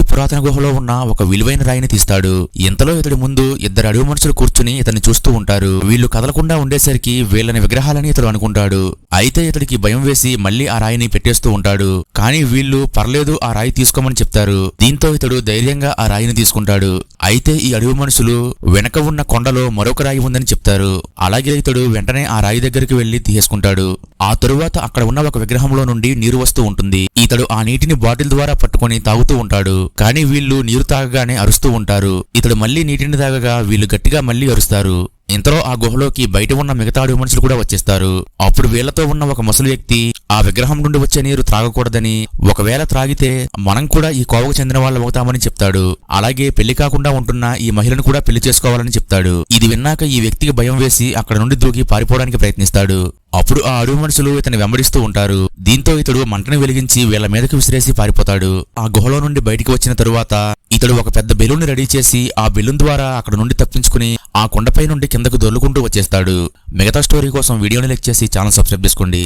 అతి పురాతన గుహలో ఉన్న ఒక విలువైన రాయిని తీస్తాడు. ఇంతలో ఇతడి ముందు ఇద్దరు అడవి మనుషులు కూర్చుని ఇతన్ని చూస్తూ ఉంటారు. వీళ్ళు కదలకుండా ఉండేసరికి వీళ్ళని విగ్రహాలని ఇతడు అనుకుంటాడు. అయితే ఇతడికి భయం వేసి మళ్ళీ ఆ రాయిని పెట్టేస్తూ ఉంటాడు. కానీ వీళ్ళు పర్లేదు ఆ రాయి తీసుకోమని చెప్తారు. దీంతో ఇతడు ధైర్యంగా ఆ రాయిని తీసుకుంటాడు. అయితే ఈ అడవి మనుషులు వెనక ఉన్న కొండలో మరొక రాయి ఉందని చెప్తారు. అలాగే ఇతడు వెంటనే ఆ రాయి దగ్గరికి వెళ్ళి తీసుకుంటాడు ఆ తరువాత అక్కడ ఉన్న ఒక విగ్రహంలో నుండి నీరు వస్తూ ఉంటుంది. ఇతడు ఆ నీటిని బాటిల్ ద్వారా పట్టుకొని తాగుతూ ఉంటాడు. కానీ వీళ్ళు నీరు తాగగానే అరుస్తూ ఉంటారు. ఇతడు మళ్ళీ నీటిని తాగగా వీళ్ళు గట్టిగా మళ్ళీ అరుస్తారు. ఇంతలో ఆ గుహలోకి బయట ఉన్న మిగతా మనుషులు కూడా వచ్చేస్తారు. అప్పుడు వీళ్ళతో ఉన్న ఒక ముసలి వ్యక్తి ఆ విగ్రహం నుండి వచ్చే నీరు త్రాగకూడదని ఒకవేళ త్రాగితే మనం కూడా ఈ కోవకు చెందిన వాళ్ళు అవుతామని చెప్తాడు. అలాగే పెళ్ళి కాకుండా ఉంటున్న ఈ మహిళను కూడా పెళ్ళి చేసుకోవాలని చెప్తాడు. ఇది విన్నాక ఈ వ్యక్తికి భయం వేసి అక్కడ నుండి దూకి పారిపోవడానికి ప్రయత్నిస్తాడు. అప్పుడు ఆ అడవి మనుషులు ఇతని వెంబడిస్తూ ఉంటారు. దీంతో ఇతడు మంటను వెలిగించి వీళ్ళ మీదకు విసిరేసి పారిపోతాడు. ఆ గుహలో నుండి బయటికి వచ్చిన తరువాత ఇతడు ఒక పెద్ద బెలూన్ రెడీ చేసి ఆ బెలూన్ ద్వారా అక్కడ నుండి తప్పించుకుని ఆ కొండపై నుండి కిందకు దొర్లుకుంటూ వచ్చేస్తాడు. మిగతా స్టోరీ కోసం వీడియోని లైక్ చేసి ఛానల్ సబ్స్క్రైబ్ చేసుకోండి.